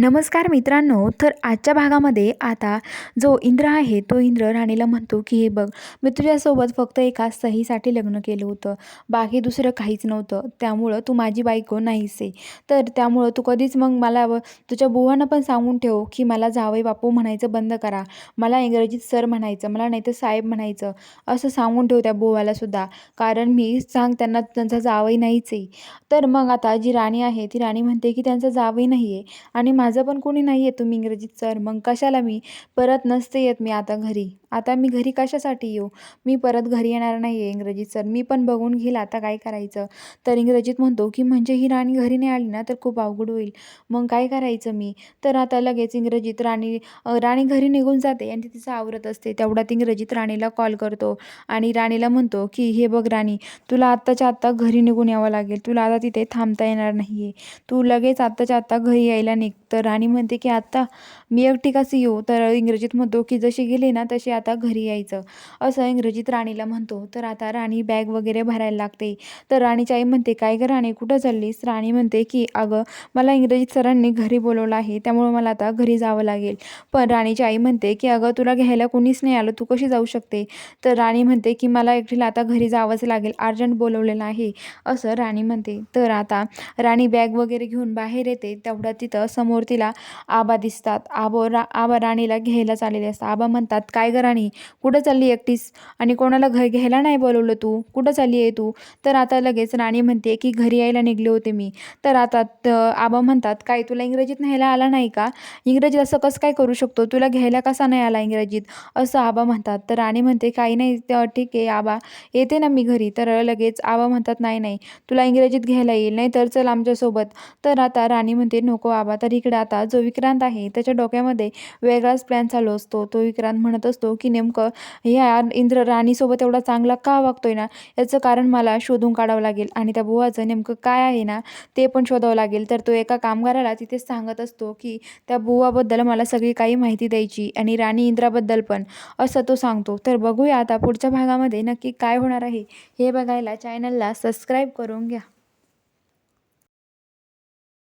नमस्कार मित्रांनो तर आजच्या भागामध्ये आता जो इंद्र आहे तो इंद्र राणीला म्हणतो की हे बघ मी तुझ्यासोबत फक्त एका सहीसाठी लग्न केलं होतं. बाकी दुसरं काहीच नव्हतं. त्यामुळं तू माझी बायको नाहीस. आहे तर त्यामुळं तू कधीच मग मला व तुझ्या बुवांना पण सांगून ठेव की मला जावई बापू म्हणायचं बंद करा. मला इंग्रजीत सर म्हणायचं. मला नाही तर साहेब म्हणायचं. असं सांगून ठेव त्या बुवाला सुद्धा. कारण मी सांग त्यांना त्यांचा जावई नाहीच आहे तर मग आता जी राणी आहे ती राणी म्हणते की त्यांचा जावई नाही आहे आणि माझं पण कोणी नाही आहे तुम्ही इंग्रजीत सर. मग कशाला मी? परत नसते येत मी आता घरी. आता मी घरी कशासाठी येऊ? मी परत घरी येणार नाही आहे इंग्रजीत सर. मी पण बघून घेईल आता काय करायचं. तर इंग्रजीत म्हणतो की म्हणजे ही राणी घरी नाही आली ना तर खूप अवघड होईल. मग काय करायचं मी? तर आता लगेच इंग्रजीत राणी राणी घरी निघून जाते आणि ती तिचं आवरत असते. तेवढ्यात इंग्रजीत राणीला कॉल करतो आणि राणीला म्हणतो की हे बघ राणी तुला आत्ताच्या आत्ता घरी निघून यावं लागेल. तुला आता तिथे थांबता येणार नाही आहे तू लगेच आत्ताच्या आत्ता घरी यायला निघ. तर राणी म्हणते की आत्ता मी एकटी कसं येऊ? तर इंग्रजीत म्हणतो की जशी गेली ना तशी आता घरी यायचं. असं इंग्रजीत राणीला म्हणतो. तर आता राणी बॅग वगैरे भरायला लागते. तर राणीची आई म्हणते काय गं राणी कुठं चाललीस? राणी म्हणते की अगं मला इंग्रजीत सरांनी घरी बोलवलं आहे त्यामुळं मला आता घरी जावं लागेल. पण राणीची आई म्हणते की अगं तुला घ्यायला कोणीच नाही आलं तू कशी जाऊ शकते? तर राणी म्हणते की मला एकटीला आता घरी जावंच लागेल अर्जंट बोलवलेलं आहे. असं राणी म्हणते. तर आता राणी बॅग वगैरे घेऊन बाहेर येते. तेवढ्या तिथं समोर तिला आबा दिसतात. आबो रा आबा राणीला घ्यायला चाललेले असतात. आबा म्हणतात काय ग राणी कुठं चालली एकटीस? आणि कोणाला घर घ्यायला नाही बोलवलं तू? कुठं चालली आहे तू? तर आता लगेच राणी म्हणते की घरी यायला निघले होते मी. तर आता आबा म्हणतात काय तुला इंग्रजीत न्यायला आला नाही का? इंग्रजीत असं कसं काय करू शकतो? तुला घ्यायला कसा नाही आला इंग्रजीत? असं आबा म्हणतात. तर राणी म्हणते काही नाही ठीक आहे आबा येते ना मी घरी. तर लगेच आबा म्हणतात नाही नाही तुला इंग्रजीत घ्यायला येईल नाही तर चल आमच्यासोबत. तर आता राणी म्हणते नको आबा तर इकडे आता जो विक्रांत आहे त्याच्या डोक्यामध्ये वेगळाच प्लॅन चालू असतो. तो विक्रांत म्हणत असतो की नेमकं ह्या इंद्र राणीसोबत एवढा चांगला का वागतोय ना? याचं कारण मला शोधून काढावं लागेल आणि त्या बुवाचं नेमकं काय आहे ना ते पण शोधावं लागेल. तर तो एका कामगाराला तिथेच सांगत असतो की त्या बुवाबद्दल मला सगळी काही माहिती द्यायची आणि राणी इंद्राबद्दल पण असं तो सांगतो. तर बघूया आता पुढच्या भागामध्ये नक्की काय होणार आहे. हे बघायला चॅनलला सबस्क्राईब करून घ्या.